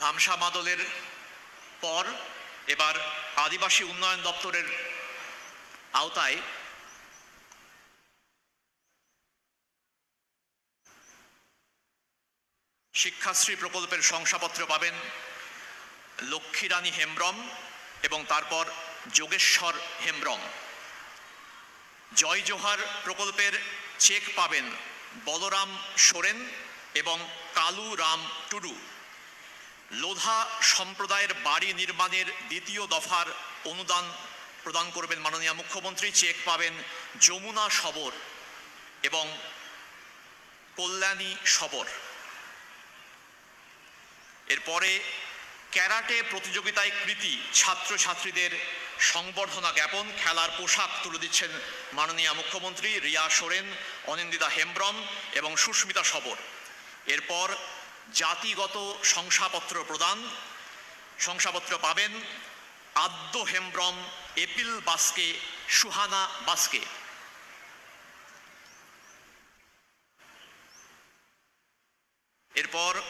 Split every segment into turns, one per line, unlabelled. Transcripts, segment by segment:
ধামসা মাদলের পর এবার আদিবাসী উন্নয়ন দপ্তরের আওতায় শিক্ষাশ্রী প্রকল্পের শংসাপত্র পাবেন লক্ষ্মীরানী হেমব্রম এবং তারপর যোগেশ্বর হেমব্রম। জয় জোহার প্রকল্পের চেক পাবেন বলরাম সোরেন এবং কালু রাম টুডু। লোধা সম্প্রদায়ের বাড়ি নির্মাণের দ্বিতীয় দফার অনুদান প্রদান করবেন মাননীয় মুখ্যমন্ত্রী। চেক পাবেন যমুনা সবর এবং কল্যাণী সবর। এরপরে ক্যারাটে প্রতিযোগিতায় কৃতি ছাত্রছাত্রীদের সংবর্ধনা জ্ঞাপন। খেলার পোশাক তুলে দিচ্ছেন মাননীয় মুখ্যমন্ত্রী রিয়া সোরেন, অনিন্দিতা হেমব্রম এবং সুস্মিতা সবর। এরপর জাতিগত শংসাপত্র প্রদান। শংসাপত্র পাবেন আদ্য হেমব্রম এপিল বাস্কে, সুহানা বাস্কে। এরপর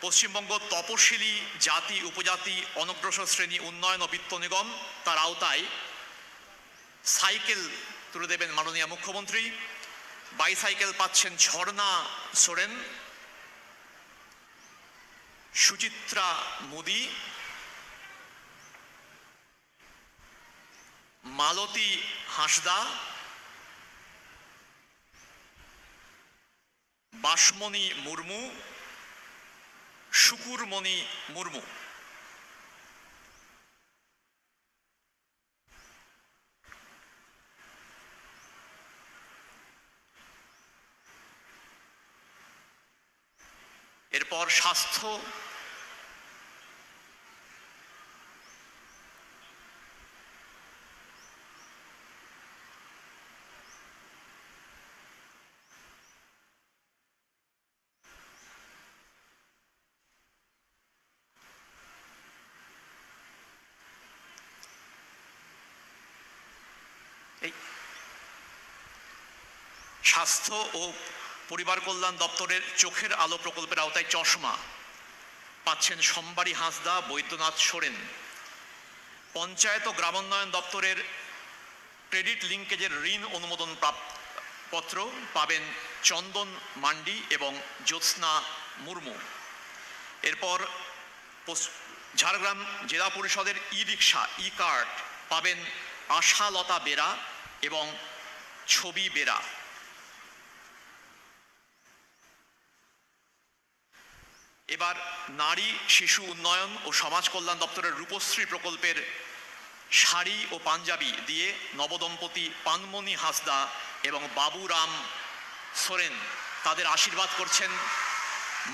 পশ্চিমবঙ্গ তপশিলি জাতি উপজাতি অনগ্রসর শ্রেণি উন্নয়ন ও বিত্ত নিগম, তার আওতায় সাইকেল তুলে দেবেন মাননীয় মুখ্যমন্ত্রী। বাইসাইকেল পাচ্ছেন ঝর্ণা সোরেন। সুচিত্রা মোদি মালতী হাসদা বাসমণি মুর্মু শুকুরমণি মুর্মু। এরপর স্বাস্থ্য। স্বাস্থ্য ও পরিবার কল্যাণ দপ্তরের চোখের আলো প্রকল্পের আওতায় চশমা। পাচ্ছেন সোমবারী হাঁসদা, বৈদ্যনাথ সোরেন। পঞ্চায়েত ও গ্রামোন্নয়ন দপ্তরের ক্রেডিট লিঙ্কেজের ঋণ অনুমোদন পত্র পাবেন চন্দন মান্ডি এবং জ্যোৎস্না মুর্মু। এরপর ঝাড়গ্রাম জেলা পরিষদের ই রিক্সা ই কার্ড পাবেন আশালতা বেরা এবং ছবি বেরা। এবার নারী, শিশু উন্নয়ন ও সমাজ কল্যাণ দপ্তরের রূপশ্রী প্রকল্পের শাড়ি ও পাঞ্জাবি দিয়ে নবদম্পতি পানমণি হাসদা এবং বাবুরাম সোরেন তাদের আশীর্বাদ করছেন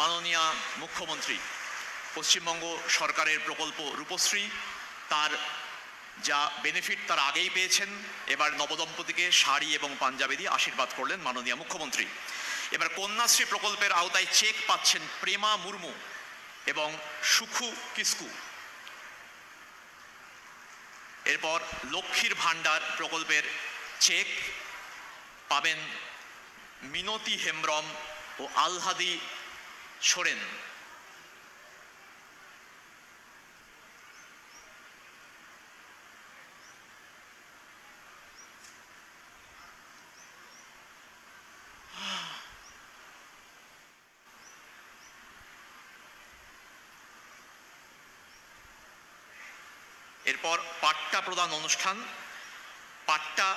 মাননীয় মুখ্যমন্ত্রী। পশ্চিমবঙ্গ সরকারের প্রকল্প রূপশ্রী, তার যা বেনিফিট তার আগেই পেয়েছেন, এবার নবদম্পতিকে শাড়ি এবং পাঞ্জাবি দিয়ে আশীর্বাদ করলেন মাননীয় মুখ্যমন্ত্রী। এবার কন্যাশ্রী প্রকল্পের আওতায় চেক পাচ্ছেন প্রেমা মুর্মু এবং সুখু কিস্কু। এরপর লক্ষ্মীর ভাণ্ডার প্রকল্পের চেক পাবেন মিনতি হেমব্রম ও আলহাদি সোরেন। এরপর পাট্টা প্রদান অনুষ্ঠান। পাট্টা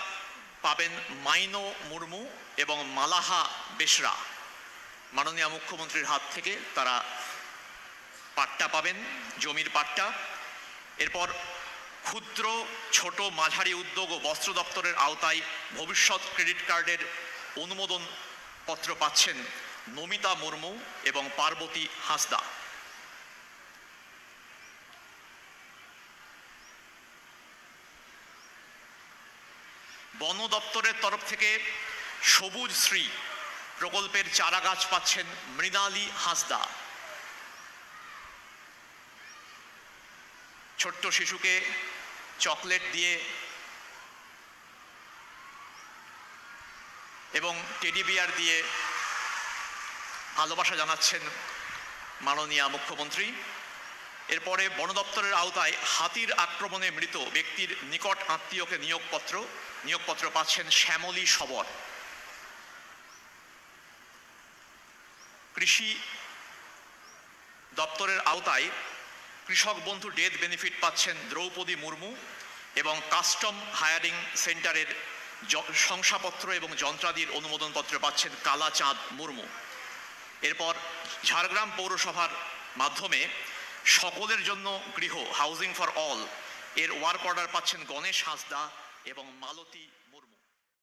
পাবেন মাইনো মুর্মু এবং মালাহা বেশরা। মাননীয় মুখ্যমন্ত্রীর হাত থেকে তারা পাট্টা পাবেন, জমির পাট্টা। এরপর ক্ষুদ্র, ছোট, মাঝারি উদ্যোগ ও বস্ত্র দপ্তরের আওতায় ভবিষ্যৎ ক্রেডিট কার্ডের অনুমোদন পত্র পাচ্ছেন নমিতা মুর্মু এবং পার্বতী হাঁসদা। বন দপ্তরের তরফ থেকে সবুজ শ্রী প্রকল্পের চারা গাছ পাচ্ছেন মৃণালী হাঁসদা। ছোট্ট শিশুকে চকলেট দিয়ে এবং টেডি বিয়ার দিয়ে ভালোবাসা জানাচ্ছেন মাননীয় মুখ্যমন্ত্রী। এরপরে বন দপ্তরের আওতায় হাতির আক্রমণে মৃত ব্যক্তির নিকট আত্মীয়কে নিয়োগপত্র নিয়োগপত্র পাচ্ছেন শ্যামলী সবর। কৃষি দপ্তরের আওতায় কৃষক বন্ধু ডেথ বেনিফিট পাচ্ছেন দ্রৌপদী মুর্মু এবং কাস্টম হায়ারিং সেন্টারের শংসাপত্র এবং যন্ত্রাদির অনুমোদনপত্র পাচ্ছেন কালাচাঁদ মুর্মু। এরপর ঝাড়গ্রাম পৌরসভার মাধ্যমে সকলের জন্য গৃহ হাউজিং ফর অল এর ওয়ার্ক অর্ডার পাচ্ছেন গণেশ হাসদা এবং মালতী